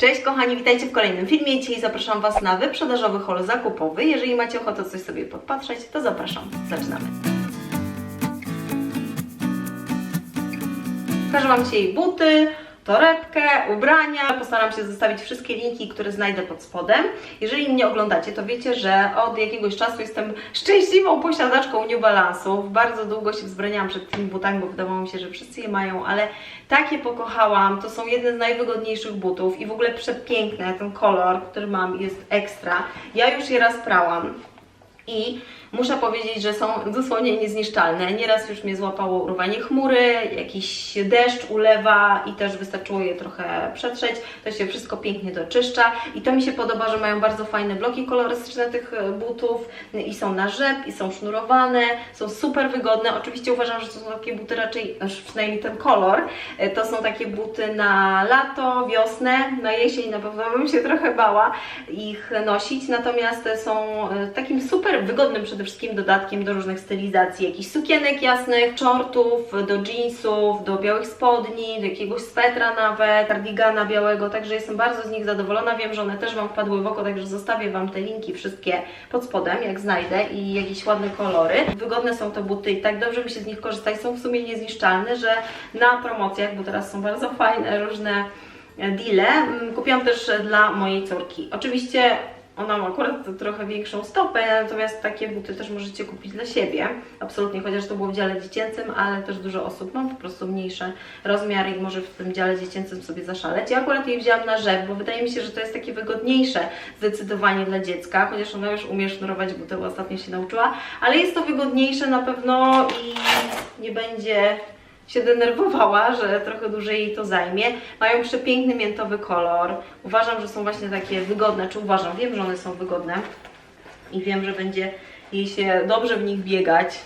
Cześć kochani, witajcie w kolejnym filmie. Dzisiaj zapraszam Was na wyprzedażowy hol zakupowy. Jeżeli macie ochotę coś sobie podpatrzeć, to zapraszam. Zaczynamy. Pokażę Wam dzisiaj buty, torebkę, ubrania. Postaram się zostawić wszystkie linki, które znajdę pod spodem. Jeżeli mnie oglądacie, to wiecie, że od jakiegoś czasu jestem szczęśliwą posiadaczką New Balance'ów. Bardzo długo się wzbraniałam przed tymi butami, bo wydawało mi się, że wszyscy je mają, ale takie pokochałam. To są jedne z najwygodniejszych butów i w ogóle przepiękne. Ten kolor, który mam, jest ekstra. Ja już je raz prałam. I muszę powiedzieć, że są dosłownie niezniszczalne. Nieraz już mnie złapało urwanie chmury, jakiś deszcz, ulewa i też wystarczyło je trochę przetrzeć. To się wszystko pięknie doczyszcza i to mi się podoba, że mają bardzo fajne bloki kolorystyczne tych e, butów i są na rzep, i są sznurowane, są super wygodne. Oczywiście uważam, że to są takie buty raczej, aż przynajmniej ten kolor, e, to są takie buty na lato, wiosnę, na jesień na pewno bym się trochę bała ich nosić, natomiast są e, takim super wygodnym przede wszystkim dodatkiem do różnych stylizacji, jakichś sukienek jasnych, shortów, do jeansów, do białych spodni, do jakiegoś swetra nawet, cardigana białego, także jestem bardzo z nich zadowolona. Wiem, że one też Wam wpadły w oko, także zostawię Wam te linki wszystkie pod spodem, jak znajdę i jakieś ładne kolory. Wygodne są te buty i tak dobrze mi się z nich korzysta i są w sumie niezniszczalne, że na promocjach, bo teraz są bardzo fajne różne deale, mm, kupiłam też dla mojej córki. Oczywiście ona ma akurat trochę większą stopę, natomiast takie buty też możecie kupić dla siebie. Absolutnie, chociaż to było w dziale dziecięcym, ale też dużo osób ma po prostu mniejsze rozmiary i może w tym dziale dziecięcym sobie zaszaleć. Ja akurat jej wzięłam na rzep, bo wydaje mi się, że to jest takie wygodniejsze zdecydowanie dla dziecka, chociaż ona już umie sznurować buty, bo ostatnio się nauczyła, ale jest to wygodniejsze na pewno i nie będzie się denerwowała, że trochę dłużej jej to zajmie. Mają przepiękny miętowy kolor. Uważam, że są właśnie takie wygodne, czy uważam, wiem, że one są wygodne i wiem, że będzie jej się dobrze w nich biegać.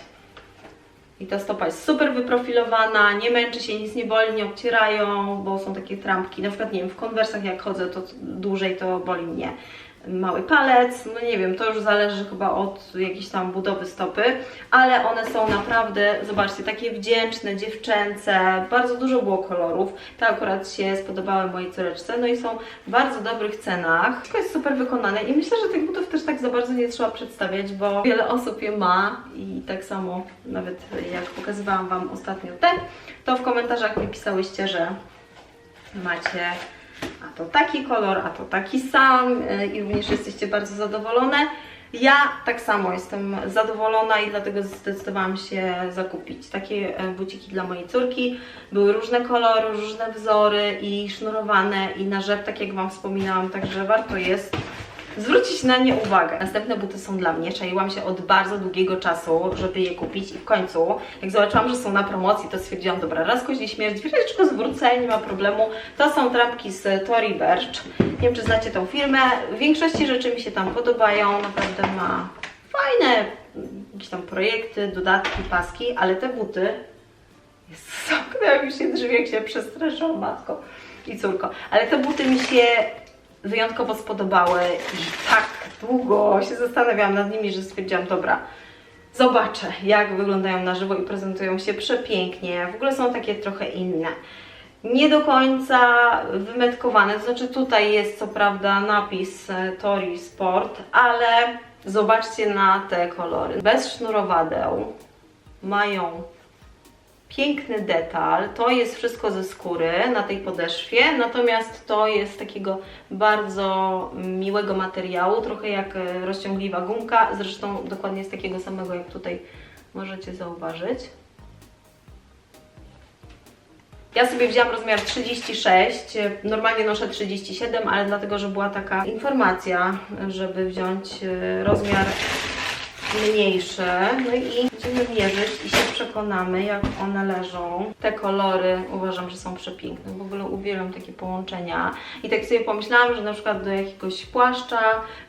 I ta stopa jest super wyprofilowana, nie męczy się, nic nie boli, nie obcierają, bo są takie trampki. Na przykład, nie wiem, w konwersach jak chodzę, to dłużej to boli mnie mały palec, no nie wiem, to już zależy chyba od jakiejś tam budowy stopy, ale one są naprawdę, zobaczcie, takie wdzięczne, dziewczęce, bardzo dużo było kolorów, te akurat się spodobały mojej córeczce, no i są w bardzo dobrych cenach. Wszystko jest super wykonane i myślę, że tych butów też tak za bardzo nie trzeba przedstawiać, bo wiele osób je ma i tak samo nawet jak pokazywałam Wam ostatnio te, to w komentarzach mi pisałyście, że macie a to taki kolor, a to taki sam y, i również jesteście bardzo zadowolone. Ja tak samo jestem zadowolona i dlatego zdecydowałam się zakupić takie e, buciki dla mojej córki. Były różne kolory, różne wzory i sznurowane i na rzep, tak jak Wam wspominałam, także warto jest zwrócić na nie uwagę. Następne buty są dla mnie. Czaiłam się od bardzo długiego czasu, żeby je kupić i w końcu, jak zobaczyłam, że są na promocji, to stwierdziłam, dobra, raz koźli śmierć, wieczeczko zwrócę, nie ma problemu. To są trampki z Tory Burch. Nie wiem, czy znacie tą firmę. W większości rzeczy mi się tam podobają. Naprawdę ma fajne jakieś tam projekty, dodatki, paski, ale te buty jest zamknęłam już się drzwi, jak się przestraszyłam matko i córko. Ale te buty mi się wyjątkowo spodobały i tak długo się zastanawiałam nad nimi, że stwierdziłam, dobra, zobaczę jak wyglądają na żywo i prezentują się przepięknie. W ogóle są takie trochę inne. Nie do końca wymetkowane, to znaczy tutaj jest co prawda napis e, Tori Sport, ale zobaczcie na te kolory. Bez sznurowadeł, mają piękny detal. To jest wszystko ze skóry na tej podeszwie, natomiast to jest takiego bardzo miłego materiału, trochę jak e, rozciągliwa gumka, zresztą dokładnie z takiego samego jak tutaj możecie zauważyć. Ja sobie wzięłam rozmiar 36, normalnie noszę 37, ale dlatego, że była taka informacja, żeby wziąć e, rozmiar mniejszy. No i będziemy mierzyć i się przekonamy, jak one leżą. Te kolory uważam, że są przepiękne. W ogóle uwielbiam takie połączenia. I tak sobie pomyślałam, że na przykład do jakiegoś płaszcza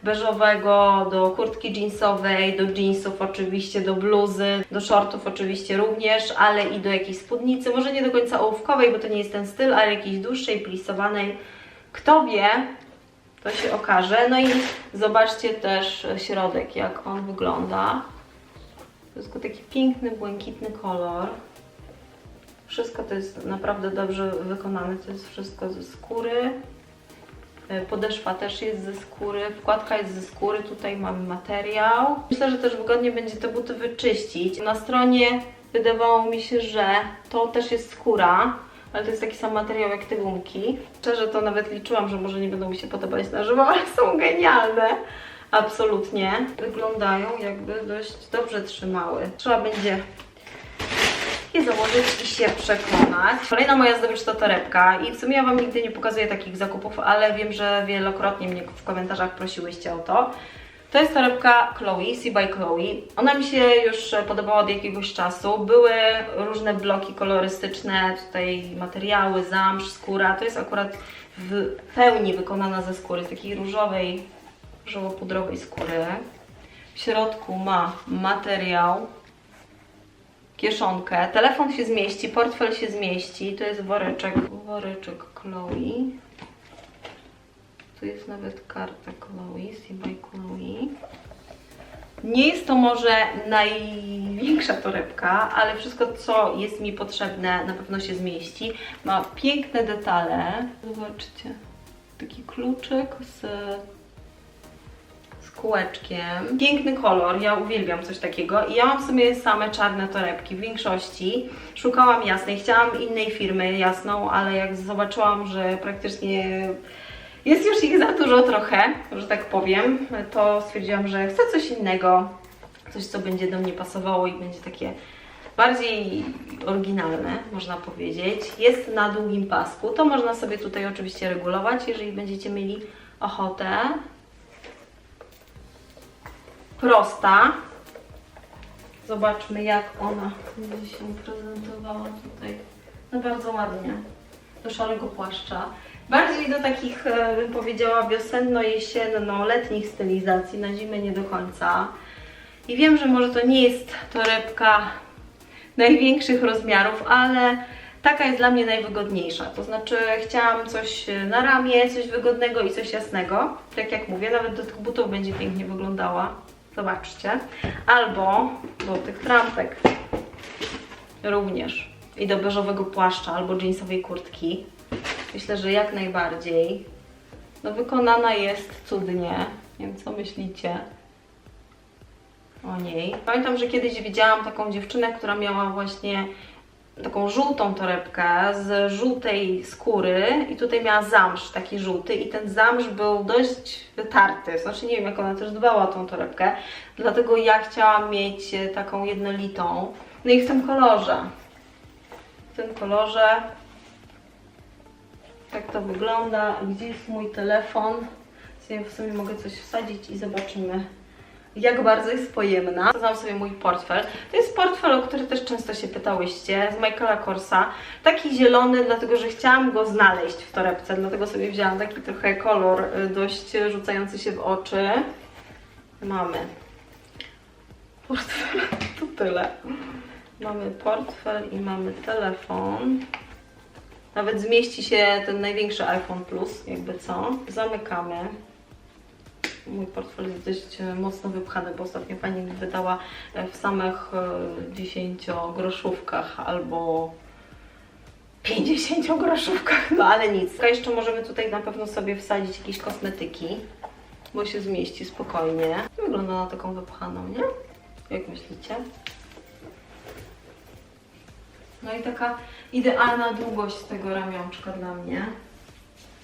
beżowego, do kurtki jeansowej, do jeansów oczywiście, do bluzy, do shortów oczywiście również, ale i do jakiejś spódnicy. Może nie do końca ołówkowej, bo to nie jest ten styl, ale jakiejś dłuższej, plisowanej. Kto wie, to się okaże. No i zobaczcie też środek, jak on wygląda. Jest taki piękny, błękitny kolor. Wszystko to jest naprawdę dobrze wykonane. To jest wszystko ze skóry. E, Podeszwa też jest ze skóry, wkładka jest ze skóry, tutaj mamy materiał. Myślę, że też wygodnie będzie te buty wyczyścić. Na stronie wydawało mi się, że to też jest skóra, ale to jest taki sam materiał jak te gumki. Szczerze to nawet liczyłam, że może nie będą mi się podobać na żywo, ale są genialne. Absolutnie. Wyglądają jakby dość dobrze trzymały. Trzeba będzie je założyć i się przekonać. Kolejna moja zdobycz to torebka i w sumie ja Wam nigdy nie pokazuję takich zakupów, ale wiem, że wielokrotnie mnie w komentarzach prosiłyście o to. To jest torebka Chloe, See by Chloe. Ona mi się już podobała od jakiegoś czasu. Były różne bloki kolorystyczne, tutaj materiały, zamsz, skóra. To jest akurat w pełni wykonana ze skóry, z takiej różowej, różowo-pudrowej skóry. W środku ma materiał, kieszonkę, telefon się zmieści, portfel się zmieści. To jest woreczek, woreczek Chloe. Tu jest nawet karta Chloe, See by Chloe. Nie jest to może największa torebka, ale wszystko co jest mi potrzebne na pewno się zmieści. Ma piękne detale. Zobaczcie, taki kluczyk z z kółeczkiem. Piękny kolor, ja uwielbiam coś takiego. I ja mam w sumie same czarne torebki w większości. Szukałam jasnej, chciałam innej firmy jasną, ale jak zobaczyłam, że praktycznie jest już ich za dużo trochę, że tak powiem, to stwierdziłam, że chcę coś innego. Coś, co będzie do mnie pasowało i będzie takie bardziej oryginalne, można powiedzieć. Jest na długim pasku. To można sobie tutaj oczywiście regulować, jeżeli będziecie mieli ochotę prosta. Zobaczmy, jak ona będzie się prezentowała tutaj. No bardzo ładnie. Do szarego płaszcza. Bardziej do takich, e, bym powiedziała, wiosenno-jesienno-letnich stylizacji, na zimę nie do końca. I wiem, że może to nie jest torebka największych rozmiarów, ale taka jest dla mnie najwygodniejsza. To znaczy chciałam coś na ramię, coś wygodnego i coś jasnego. Tak jak mówię, nawet do tych butów będzie pięknie wyglądała. Zobaczcie. Albo do tych trampek również. I do beżowego płaszcza albo jeansowej kurtki. Myślę, że jak najbardziej. No wykonana jest cudnie. Nie wiem, co myślicie o niej. Pamiętam, że kiedyś widziałam taką dziewczynę, która miała właśnie taką żółtą torebkę z żółtej skóry i tutaj miała zamsz taki żółty i ten zamsz był dość wytarty, znaczy nie wiem jak ona też dbała o tą torebkę, dlatego ja chciałam mieć taką jednolitą, no i w tym kolorze, w tym kolorze tak to wygląda, gdzie jest mój telefon, w sumie mogę coś wsadzić i zobaczymy jak bardzo jest pojemna. Znam sobie mój portfel. To jest portfel, o który też często się pytałyście, z Michaela Korsa. Taki zielony, dlatego że chciałam go znaleźć w torebce, dlatego sobie wzięłam taki trochę kolor y, dość rzucający się w oczy. Mamy portfel, to tyle. Mamy portfel i mamy telefon. Nawet zmieści się ten największy iPhone Plus, jakby co. Zamykamy mój portfel jest dość e, mocno wypchany, bo ostatnio pani mi wydała e, w samych e, 10 groszówkach albo 50 groszówkach, no ale nic. A jeszcze możemy tutaj na pewno sobie wsadzić jakieś kosmetyki, bo się zmieści spokojnie. Wygląda na taką wypchaną, nie? Jak myślicie? No i taka idealna długość tego ramionczka dla mnie.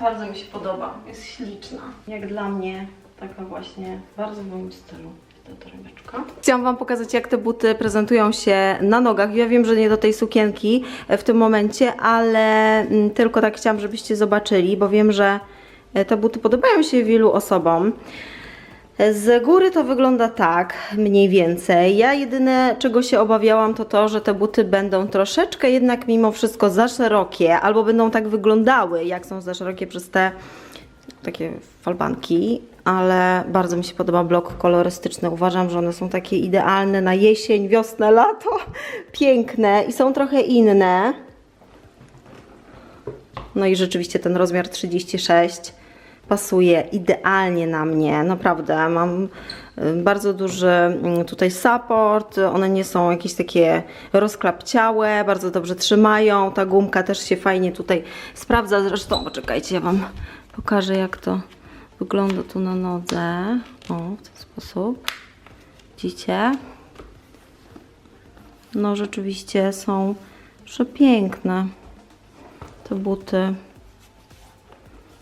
Bardzo mi się podoba, jest śliczna. Jak dla mnie taka właśnie bardzo w moim stylu. Chciałam Wam pokazać, jak te buty prezentują się na nogach. Ja wiem, że nie do tej sukienki w tym momencie, ale mm, tylko tak chciałam, żebyście zobaczyli, bo wiem, że e, te buty podobają się wielu osobom. Z góry to wygląda tak, mniej więcej. Ja jedyne, czego się obawiałam, to to, że te buty będą troszeczkę jednak mimo wszystko za szerokie, albo będą tak wyglądały, jak są za szerokie przez te takie falbanki, ale bardzo mi się podoba blok kolorystyczny. Uważam, że one są takie idealne na jesień, wiosnę, lato. Piękne i są trochę inne. No i rzeczywiście ten rozmiar 36 pasuje idealnie na mnie, naprawdę. Mam y, bardzo duży mm, tutaj support, one nie są jakieś takie rozklapciałe, bardzo dobrze trzymają. Ta gumka też się fajnie tutaj sprawdza. Zresztą, poczekajcie, ja Wam Pokażę jak to wygląda tu na nodze. O, w ten sposób. Widzicie? No rzeczywiście są przepiękne te buty.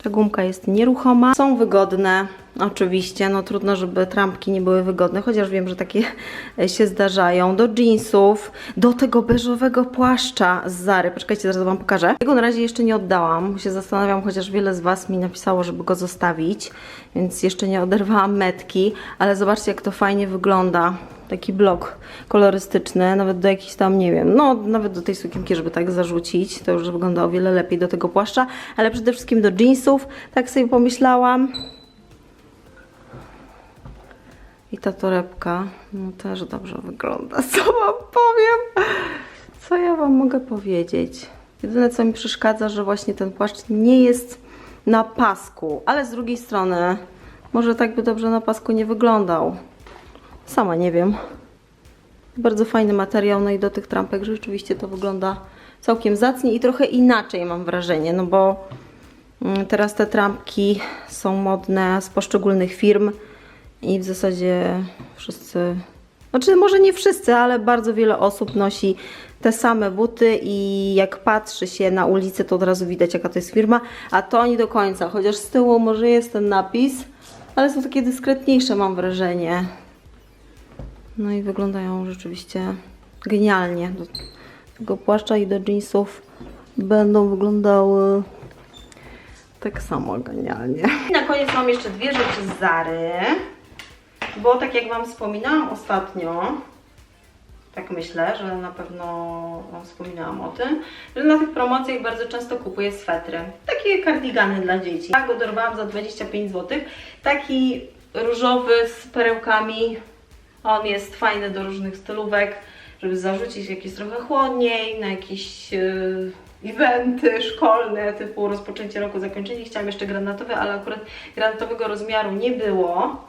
Ta gumka jest nieruchoma. Są wygodne, oczywiście. No trudno, żeby trampki nie były wygodne, chociaż wiem, że takie się zdarzają. Do jeansów, do tego beżowego płaszcza z Zary. Poczekajcie, zaraz Wam pokażę. Tego na razie jeszcze nie oddałam. Się zastanawiam, chociaż wiele z Was mi napisało, żeby go zostawić, więc jeszcze nie oderwałam metki, ale zobaczcie, jak to fajnie wygląda. Taki blok kolorystyczny, nawet do jakichś tam, nie wiem, no nawet do tej sukienki, żeby tak zarzucić, to już wygląda o wiele lepiej do tego płaszcza, ale przede wszystkim do jeansów, tak sobie pomyślałam. I ta torebka, no też dobrze wygląda. Co wam powiem? Co ja wam mogę powiedzieć? Jedyne co mi przeszkadza, że właśnie ten płaszcz nie jest na pasku, ale z drugiej strony może tak by dobrze na pasku nie wyglądał. Sama nie wiem. Bardzo fajny materiał, no i do tych trampek rzeczywiście to wygląda całkiem zacnie i trochę inaczej mam wrażenie, no bo mm, teraz te trampki są modne z poszczególnych firm i w zasadzie wszyscy, znaczy może nie wszyscy, ale bardzo wiele osób nosi te same buty i jak patrzy się na ulicę, to od razu widać jaka to jest firma, a to nie do końca, chociaż z tyłu może jest ten napis, ale są takie dyskretniejsze mam wrażenie. No i wyglądają rzeczywiście genialnie. Do tego płaszcza i do jeansów będą wyglądały tak samo genialnie. Na koniec mam jeszcze dwie rzeczy z Zary, bo tak jak Wam wspominałam ostatnio, tak myślę, że na pewno Wam wspominałam o tym, że na tych promocjach bardzo często kupuję swetry. Takie kardigany dla dzieci. Ja go dorwałam za 25 zł. Taki różowy z perełkami. On jest fajny do różnych stylówek, żeby zarzucić jakieś trochę chłodniej, na jakieś yy, eventy szkolne, typu rozpoczęcie roku, zakończenie. Chciałam jeszcze granatowy, ale akurat granatowego rozmiaru nie było,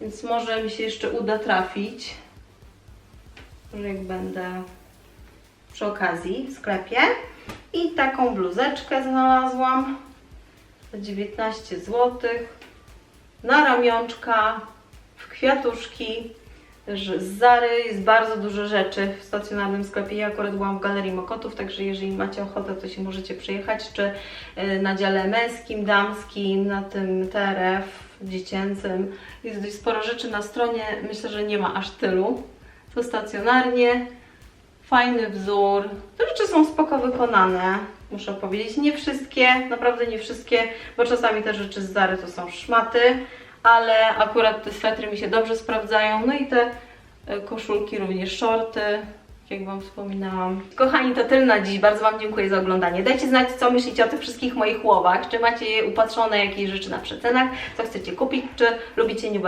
więc może mi się jeszcze uda trafić. Może jak będę przy okazji w sklepie. I taką bluzeczkę znalazłam za 19 zł na ramionczka, w kwiatuszki. Z Zary jest bardzo dużo rzeczy w stacjonarnym sklepie. Ja akurat byłam w Galerii Mokotów, także jeżeli macie ochotę, to się możecie przyjechać, czy y, na dziale męskim, damskim, na tym TRF dziecięcym. Jest dość sporo rzeczy na stronie, myślę, że nie ma aż tylu. To stacjonarnie, fajny wzór. Te rzeczy są spoko wykonane, muszę powiedzieć. Nie wszystkie, naprawdę nie wszystkie, bo czasami te rzeczy z Zary to są szmaty, ale akurat te swetry mi się dobrze sprawdzają. No i te e, koszulki, również shorty, jak Wam wspominałam. Kochani, to tyle na dziś. Bardzo Wam dziękuję za oglądanie. Dajcie znać, co myślicie o tych wszystkich moich łowach. Czy macie upatrzone jakieś rzeczy na przecenach, co chcecie kupić, czy lubicie New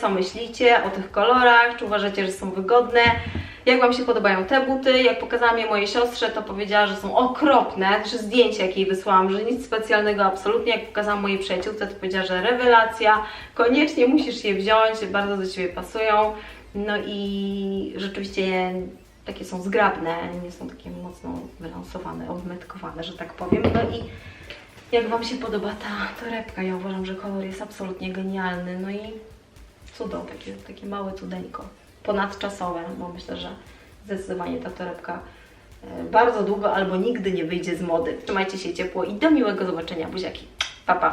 co myślicie o tych kolorach, czy uważacie, że są wygodne. Jak Wam się podobają te buty? Jak pokazałam je mojej siostrze, to powiedziała, że są okropne, że zdjęcie jakie jej wysłałam, że nic specjalnego absolutnie. Jak pokazałam mojej przyjaciółce, to powiedziała, że rewelacja, koniecznie musisz je wziąć, bardzo do Ciebie pasują. No i rzeczywiście takie są zgrabne, nie są takie mocno wylansowane, obmetkowane, że tak powiem. No i jak Wam się podoba ta torebka? Ja uważam, że kolor jest absolutnie genialny. No i cudo, takie, takie małe cudeńko. Ponadczasowe, bo myślę, że zdecydowanie ta torebka e, bardzo długo albo nigdy nie wyjdzie z mody. Trzymajcie się ciepło i do miłego zobaczenia, buziaki. Pa, pa.